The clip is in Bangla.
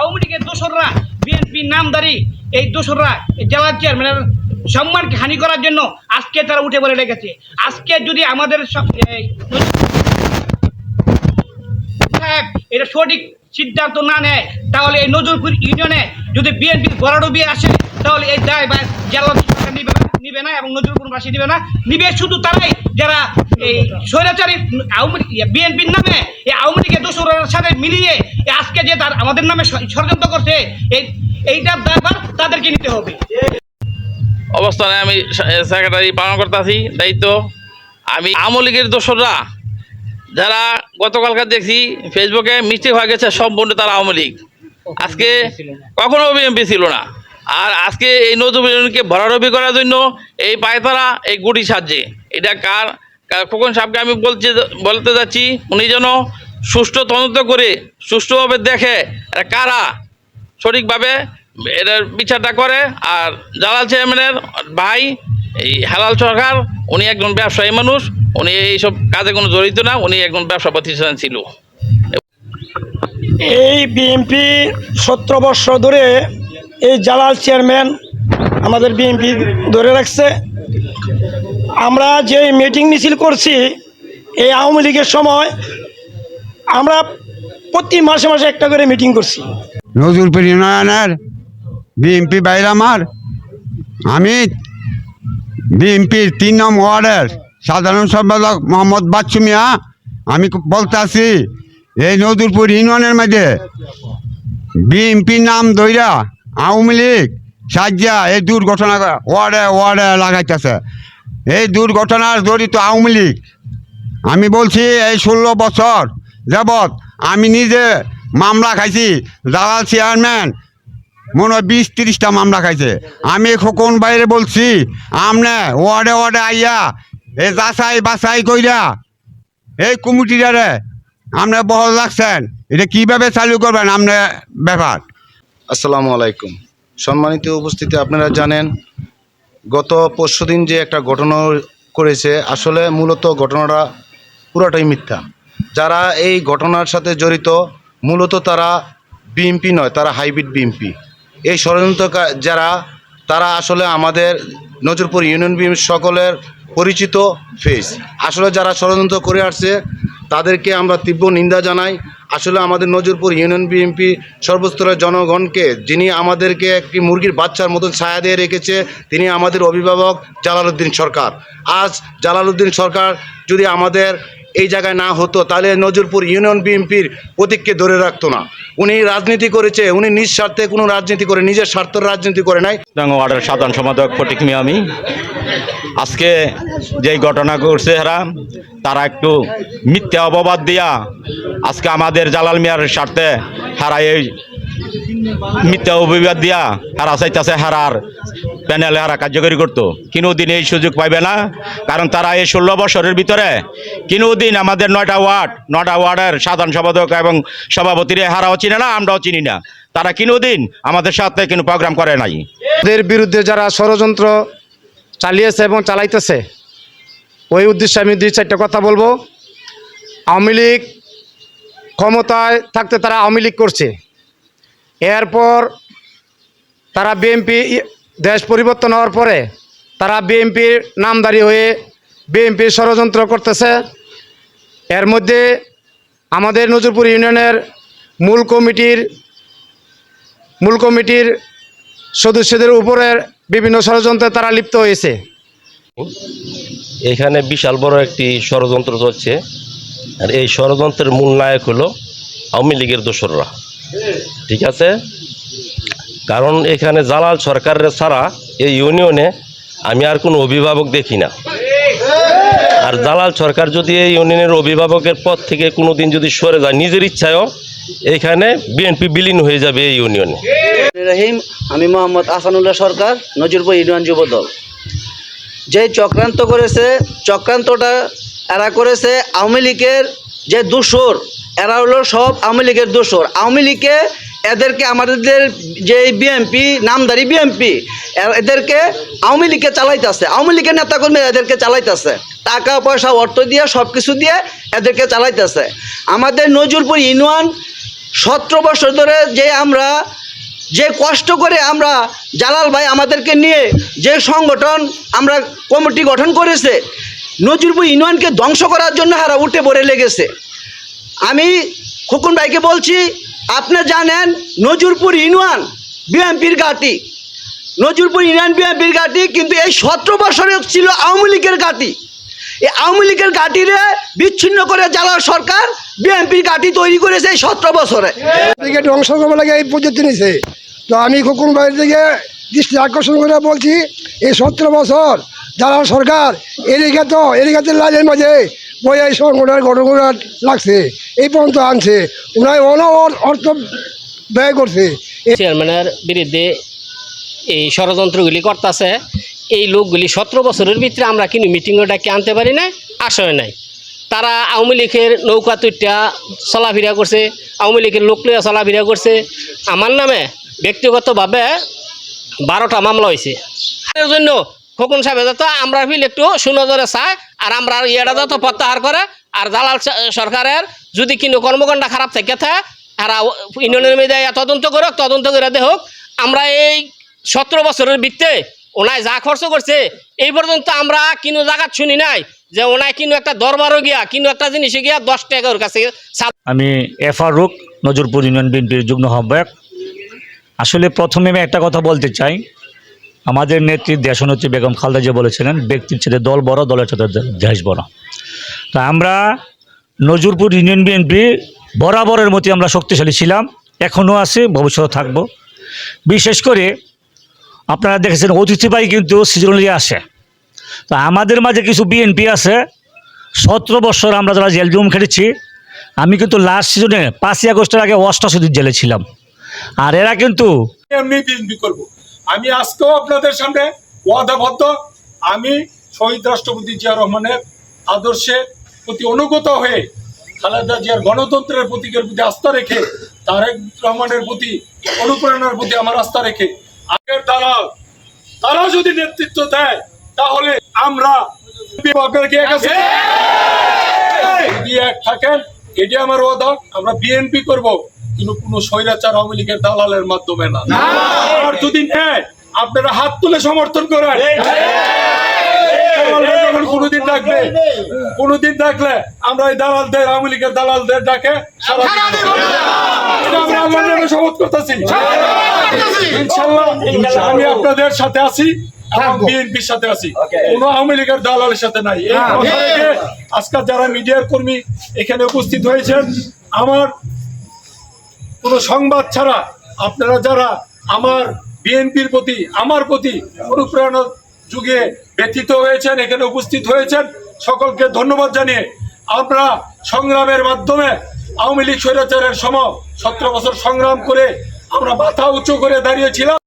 আওয়ামী লীগের দোসররা, বিএনপি নামদারি, এই দোসররা, এই জেলা চেয়ারম্যানের সম্মানকে হানি করার জন্য আজকে তারা উঠে পড়ে লেগেছে আজকে যদি আমাদের এটা সঠিক সিদ্ধান্ত না নেয়, তাহলে এই নজরপুর ইউনিয়নে যদি বিএনপি গড়াডুবি আসে, তাহলে এই দায় বা জেলা নিবে নিবে না এবং নজরুল নজরপুরবাসী নিবে না নিবে শুধু তারাই। যারা এই স্বৈরাচারী আওয়ামী বিএনপির নামে এই আওয়ামী লীগের দোসরের সাথে মিলিয়ে আজকে যে তার আমাদের নামে ষড়যন্ত্র করছে এই এইটার দায়ভার তাদেরকে নিতে হবে। অবস্থানে আমি সেক্রেটারি পালন করতেছি দায়িত্ব। আমি আওয়ামী লীগের দোসররা যারা গতকালকার দেখছি ফেসবুকে মিস্টেক হয়ে গেছে সম্পূর্ণ তারা আওয়ামী লীগ। আজকে কখনো বিএমপি ছিল না। আর আজকে এই ইউনিয়নকে ভরারবি করার জন্য এই পায়তারা, এই গুটি সাজছে। এটা কার? খোকন সাহেবকে আমি বলছি, বলতে যাচ্ছি, উনি যেন সুষ্ঠু তদন্ত করে, সুষ্ঠুভাবে দেখে কারা? সঠিকভাবে এটার বিচারটা করে, আর জালাল চেয়ারম্যানের ভাই, এই হালাল সরকার, উনি একজন ব্যবসায়ী মানুষ, উনি এইসব কাজে কোনো জড়িত না, উনি একজন ব্যবসা প্রতিষ্ঠান ছিল। এই বিএনপি সতেরো বর্ষ ধরে এই জালাল চেয়ারম্যান আমাদের বিএনপি ধরে রাখছে। আমরা যে মিটিং মিছিল করছি, এই আওয়ামী লীগের সময় আমরা প্রতি মাসে মাসে একটা করে মিটিং করছি। নজরুলপুর ইউনিয়নের বিএমপি বাইরে আমার। আমি বিএমপির তিন নম্বর ওয়ার্ডের সাধারণ সম্পাদক মোহাম্মদ বাচ্চু মিয়া, আমি বলতে আছি, এই নজরুলপুর ইউনিয়নের মধ্যে বিএমপি নাম দইরা আওয়ামী লীগ, সাজ্জা, এই দুর্ঘটনা ওয়ার্ডে ওয়ার্ডে লাগাইতেছে। এই দুর্ঘটনার জড়িত আওয়ামী লীগ, আমি বলছি এই ষোলো বছর যাবৎ আমি নিজে মামলা খাইছি, দালাল চেয়ারম্যান মনে হয় বিশ তিরিশটা মামলা খাইছে। আমি খোকন বাইরে বলছি? আমনে ওয়ার্ডে ওয়ার্ডে আইয়া এই যাচাই বাছাই কইরা এই কমিটিটারে আপনি বহল রাখছেন। এটা কীভাবে চালু করবেন আপনার ব্যাপার? আসসালামু আলাইকুম। সম্মানিত উপস্থিতি আপনারা জানেন, গত পরশুদিন যে একটা ঘটনা করেছে, আসলে মূলত ঘটনাটা পুরোটাই মিথ্যা। যারা এই ঘটনার সাথে জড়িত, মূলত তারা বিএমপি নয়, তারা হাইব্রিড বিএমপি। এই ষড়যন্ত্র যারা, তারা আসলে আমাদের নজরপুর ইউনিয়ন বিএম সকলের পরিচিত ফেস আসলে যারা ষড়যন্ত্র করে আসছে, তাদেরকে আমরা তীব্র নিন্দা জানাই। আসলে আমাদের নজরপুর ইউনিয়ন বিএনপি সর্বস্তরের জনগণকে, যিনি আমাদেরকে একটি মুরগির বাচ্চার মতন ছায়া দিয়ে রেখেছে, তিনি আমাদের অভিভাবক জালালউদ্দিন সরকার। আজ জালালউদ্দিন সরকার যদি আমাদের এই জায়গায় না হতো, তাহলে নজরপুর ইউনিয়ন বিএনপির প্রতীককে ধরে রাখতো না। উনি রাজনীতি করেছে, উনি নিজ স্বার্থে কোনো রাজনীতি করে, নিজের স্বার্থের রাজনীতি করে নাই। ওয়ার্ডের সাধারণ সম্পাদক ফটিক মিয়া আমি। আজকে যেই ঘটনা করছে এরা তারা একটু মিথ্যা অপবাদ দিয়া আজকে আমাদের জালাল মিয়ার স্বার্থে হারা এই মিথ্যা অভিবাদ দিয়া হারা চাইতেছে হারার প্যানেলে হারা কার্যকরী করতো। দিন এই সুযোগ পাইবে না? কারণ তারা এই ষোলো বছরের ভিতরে দিন আমাদের নয়টা ওয়ার্ড, নয়টা ওয়ার্ডের সাধারণ সম্পাদক এবং সভাপতিরে হারাও চিনে না, আমরাও চিনি না। তারা দিন আমাদের সাথে কোনো প্রোগ্রাম করে নাই। এদের বিরুদ্ধে যারা ষড়যন্ত্র চালিয়েছে এবং চালাইতেছে, ওই উদ্দেশ্যে আমি দুই চারটা কথা বলব। আওয়ামী লীগ ক্ষমতায় থাকতে তারা আওয়ামী লীগ করছে। এরপর তারা বিএনপি দেশ পরিবর্তন হওয়ার পরে তারা বিএনপির নামদারি হয়ে বিএনপি ষড়যন্ত্র করতেছে। এর মধ্যে আমাদের নজরপুর ইউনিয়নের মূল কমিটির মূল কমিটির সদস্যদের উপরে বিভিন্ন ষড়যন্ত্রে তারা লিপ্ত হয়েছে। এখানে বিশাল বড় একটি ষড়যন্ত্র চলছে। আর এই ষড়যন্ত্রের মূল নায়ক হলো আওয়ামী লীগের দোসররা। ঠিক আছে? কারণ এখানে জালাল সরকারের ছাড়া এই ইউনিয়নে আমি আর কোনো অভিভাবক দেখি না। আর জালাল সরকার যদি এই ইউনিয়নের অভিভাবকের পদ থেকে কোনো দিন যদি সরে যায়, নিজের ইচ্ছায়ও এখানে বিএনপি বিলীন হয়ে যাবে এই ইউনিয়নে। রহিম, আমি মোহাম্মদ আসানুল্লাহ সরকার, নজরপুর ইউনিয়ন যুব দল যে চক্রান্ত করেছে, চক্রান্তটা এরা করেছে আওয়ামী লীগের যে দোসর এরা হলো সব আওয়ামী লীগের দোসর আওয়ামী লীগে এদেরকে আমাদের যে বিএমপি নামদারি বিএমপি এদেরকে আওয়ামী লীগকে চালাইতেছে। আওয়ামী লীগের নেতাকর্মী এদেরকে চালাইতেছে। টাকা, পয়সা, অর্থ দিয়ে সব কিছু দিয়ে এদেরকে চালাইতেছে। আমাদের নজরপুর ইউনিয়ন সতেরো বছর ধরে যে আমরা যে কষ্ট করে আমরা জালাল ভাই আমাদেরকে নিয়ে যে সংগঠন আমরা কমিটি গঠন করেছে, নজরুলপুর ইউনিয়নকে ধ্বংস করার জন্য হারা উঠে পড়ে লেগেছে। আমি খোকন ভাইকে বলছি, আপনি জানেন নজরপুর ইউনিয়ন বিএমপির ঘাঁটি। নজরপুর ইউনিয়ন বিএমপির ঘাঁটি কিন্তু এই সতেরো বছরে ছিল আওয়ামী লীগের ঘাঁটি। এই আওয়ামী লীগের ঘাঁটিরে বিচ্ছিন্ন করে জ্বালার সরকার বিএনপির ঘাঁটি তৈরি করেছে এই সতেরো বছরে। ধ্বংস করব লাগে এই প্রযুক্তি নিছে। তো আমি খোকন বাড়ির দিকে দৃষ্টি আকর্ষণ করে বলছি, এই সতেরো বছর যারা সরকার, এদিকে তো, এদিকে লাইনের মাঝে বই এই সংগঠনের ঘটনা লাগছে। এই পর্যন্ত আনছে। ওনার অন অর্থ ব্যয় করছে। চেয়ারম্যানের বিরুদ্ধে এই ষড়যন্ত্রগুলি করতেছে। এই লোকগুলি সতেরো বছরের ভিতরে আমরা কিন্তু মিটিংও ডাকে আনতে পারি না আসলে নাই। তারা আওয়ামী লীগের নৌকা তুইটা চলাফেরা করছে, আওয়ামী লীগের লোক লইয়া চলাফেরা করছে। আমার নামে ব্যক্তিগতভাবে বারোটা মামলা হয়েছে জন্য খোকন সাহেব যাতে আমরা ফিল একটু সুনজরে চায় আর আমরা ইয়েটা যাতে প্রত্যাহার করে, আর দালাল সরকারের যদি কিন্তু কর্মকাণ্ড খারাপ থেকে আর ইউনিয়নের মেয়েদের তদন্ত করুক, তদন্ত করে দেখুক, আমরা এই সতেরো বছরের ভিত্তে ওনায় যা খরচ করছে, এই পর্যন্ত আমরা কিনো জায়গা শুনি নাই যে ওনায় কিনো একটা দরবারও গিয়া, কিনো একটা জিনিস গিয়া দশ টাকা ওর কাছে আমি এফারুক নজরপুর ইউনিয়ন বিএনপির যুগ্ম আহ্বায়ক। আসলে প্রথমে আমি একটা কথা বলতে চাই। আমাদের নেত্রী দেশনেত্রী বেগম খালদা যে বলেছিলেন, ব্যক্তির ছেলে দল বড়, দলের সাথে দেশ বড়। তা আমরা নজরপুর ইউনিয়ন বিএনপি বরাবরের মতো আমরা শক্তিশালী ছিলাম, এখনও আছি ভবিষ্যতে থাকব। বিশেষ করে আপনারা দেখেছেন অতিথিবাহী কিন্তু সিজনালি আসে তা আমাদের মাঝে কিছু বিএনপি আছে, সতেরো বছর আমরা যারা জেল জুম খেটেছি, আমি কিন্তু লাস্ট সিজনে পাঁচই আগস্টের আগে অষ্টাশি দিন জেলে ছিলাম। আর এরা কিন্তু এমনি করব। আমি আজকেও আপনাদের সামনে ওয়াদাবদ্ধ। আমি শহীদ রাষ্ট্রপতি জিয়া রহমানের আদর্শের প্রতি অনুগত হয়ে খালেদা জিয়ার গণতন্ত্রের প্রতীকের প্রতি আস্থা রেখে তারেক রহমানের প্রতি অনুপ্রেরণার প্রতি আমার আস্থা রেখে আগের দালাল তারা যদি নেতৃত্ব দেয় তাহলে আমরা যদি এক থাকেন এটি আমার ওয়াদা। আমরা বিএনপি করব। কিন্তু কোন স্বৈরাচার আওয়ামী লীগের দালালের মাধ্যমে না। আর যদি নেয় আপনারা হাত তুলে সমর্থন করেন। কোনোদিন ডাকবে কোনোদিন ডাকলে আমরা এই দালালদের আওয়ামী লীগের দালালদের ডাকে আমরা শপথ করতেছি। ইনশাল্লাহ আমি আপনাদের সাথে আছি বিএনপির সাথে আছি। কোন আওয়ামী লীগের দালালের সাথে নাই। এই কথা যারা মিডিয়ার কর্মী এখানে উপস্থিত হয়েছেন আমার কোনো সংবাদ ছাড়া আপনারা যারা আমার বিএনপির প্রতি, আমার প্রতি অনুপ্রেরণা যুগে ব্যথিত হয়েছেন, এখানে উপস্থিত হয়েছেন, সকলকে ধন্যবাদ জানিয়ে আমরা সংগ্রামের মাধ্যমে আওয়ামী লীগ স্বৈরাচারের সম সতেরো বছর সংগ্রাম করে আমরা মাথা উঁচু করে দাঁড়িয়েছিলাম।